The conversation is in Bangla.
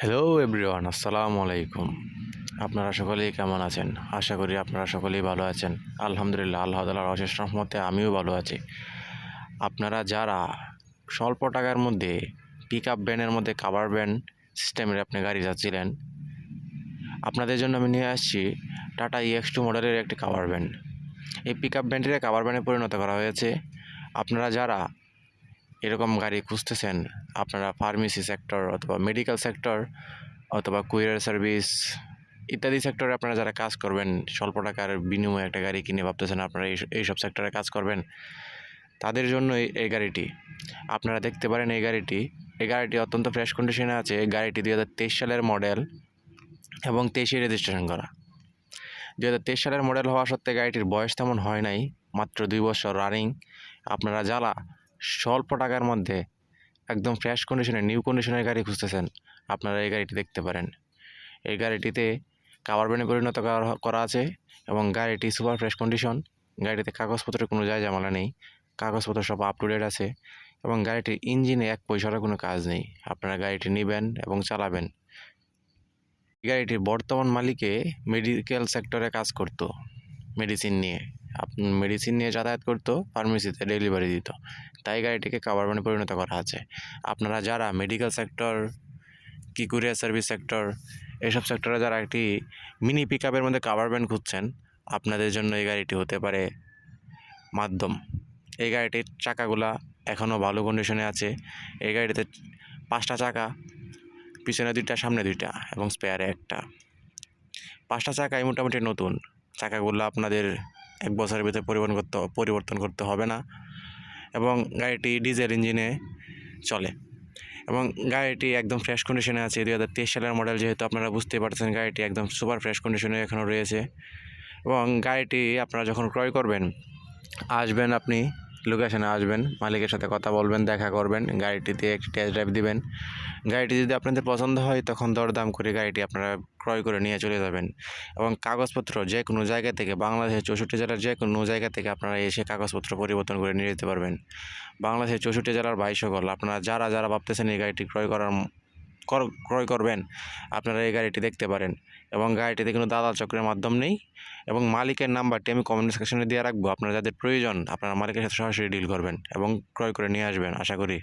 হ্যালো এভরিওয়ান আসসালামু আলাইকুম আপনারা সকলেই কেমন আছেন? আশা করি আপনারা সকলেই ভালো আছেন। আলহামদুলিল্লাহ, আল্লাহ তালার অশেষ রহমতে আমিও ভালো আছি। আপনারা যারা স্বল্প টাকার মধ্যে পিক আপ ভ্যানের মধ্যে কাভার ভ্যান সিস্টেমের আপনি গাড়ি যাচ্ছিলেন, আপনাদের জন্য আমি নিয়ে আসছি টাটা ইএক্স টু মডেলের একটি কাভার ভ্যান এই পিক আপ ভ্যানটিকে কাভার ভ্যানে পরিণত করা হয়েছে। আপনারা যারা এরকম গাড়ি খুঁজতেছেন আপনারা ফার্মেসি সেক্টর অথবা মেডিকেল সেক্টর অথবা কুরিয়ার সার্ভিস ইত্যাদি সেক্টরে আপনারা যারা কাজ করবেন, স্বল্প টাকার বিনিময়ে একটা গাড়ি কিনে ভাবতেছেন আপনারা এই এইসব সেক্টরে কাজ করবেন, তাদের জন্য এই- গাড়িটি। আপনারা দেখতে পারেন এই গাড়িটি। এই গাড়িটি অত্যন্ত ফ্রেশ কন্ডিশনে আছে। গাড়িটি দুই হাজার তেইশ সালের মডেল এবং তেইশে রেজিস্ট্রেশন করা। দুই হাজার তেইশ সালের মডেল হওয়া সত্ত্বে গাড়িটির বয়স তেমন হয় নাই, মাত্র দুই বছর রানিং আপনারা যারা স্বল্প টাকার মধ্যে একদম ফ্রেশ কন্ডিশনে নিউ কন্ডিশনের গাড়ি খুঁজতেছেন, আপনারা এই গাড়িটি দেখতে পারেন। এই গাড়িটিতে কাভার ব্যানে পরিণত করা- করা আছে এবং গাড়িটি সুপার ফ্রেশ কন্ডিশন গাড়িতে কাগজপত্রের কোনো যায় জামালা নেই, কাগজপত্র সব আপ টু ডেট আছে এবং গাড়িটির ইঞ্জিনে এক পয়সারও কোনো কাজ নেই। আপনারা গাড়িটি নেবেন এবং চালাবেন। গাড়িটির বর্তমান মালিকে মেডিকেল সেক্টরে কাজ করতো মেডিসিন নিয়ে। মেডিসিন নিয়ে যাতায়াত করতো ফার্মেসিতে ডেলিভারি দিত। তাই গাড়িটিকে কাভার পরিণত করা আছে। আপনারা যারা মেডিকেল সেক্টর কি কুরিয়ার সার্ভিস সেক্টর এইসব সেক্টরে যারা একটি মিনি পিক আপের মধ্যে কাভার ভ্যান খুঁজছেন, আপনাদের জন্য এই গাড়িটি হতে পারে মাধ্যম। এই গাড়িটির চাকাগুলা এখনও ভালো কন্ডিশনে আছে। এই গাড়িতে পাঁচটা চাকা, পিছনে দুইটা, সামনে দুইটা এবং স্পেয়ারে একটা। পাঁচটা চাকাই মোটামুটি নতুন। চাকাগুলো আপনাদের এক বছরের ভিতরে পরিবর্তন করতে পরিবর্তন করতে হবে না। এবং গাড়িটি ডিজেল ইঞ্জিনে চলে। এবং গাড়িটি একদম ফ্রেশ কন্ডিশনে আছে। দুই হাজার তেইশ সালের মডেল যেহেতু আপনারা বুঝতেই পারছেন গাড়িটি একদম সুপার ফ্রেশ কন্ডিশনে এখনও রয়েছে। এবং গাড়িটি আপনারা যখন ক্রয় করবেন, আসবেন আপনি লোকেশনে আসবেন, মালিকের সাথে কথা বলবেন, দেখা করবেন, গাড়িটিতে একটি টেস্ট ড্রাইভ দিবেন। গাড়িটি যদি আপনাদের পছন্দ হয়, তখন দরদাম করে গাড়িটি আপনারা ক্রয় করে নিয়ে চলে যাবেন। এবং কাগজপত্র যে কোনো জায়গা থেকে, বাংলাদেশের চৌষট্টি জেলার যে কোনো জায়গা থেকে আপনারা এসে কাগজপত্র পরিবর্তন করে নিয়ে যেতে পারবেন। বাংলাদেশের চৌষট্টি জেলার ভাই সকল আপনারা যারা যারা ভাবতেছেন এই গাড়িটি ক্রয় করার কর- ক্রয় করবেন, আপনারা এই গাড়িটি দেখতে পারেন। এবং গাড়িটিতে কোনো দালাল চক্রের মাধ্যম নেই। এবং মালিকের নাম্বারটি আমি কমেন্ট সেকশনে দিয়ে রাখব। আপনারা যাদের প্রয়োজন, আপনারা মালিকের সাথে সরাসরি ডিল করবেন এবং ক্রয় করে নিয়ে আসবেন, আশা করি।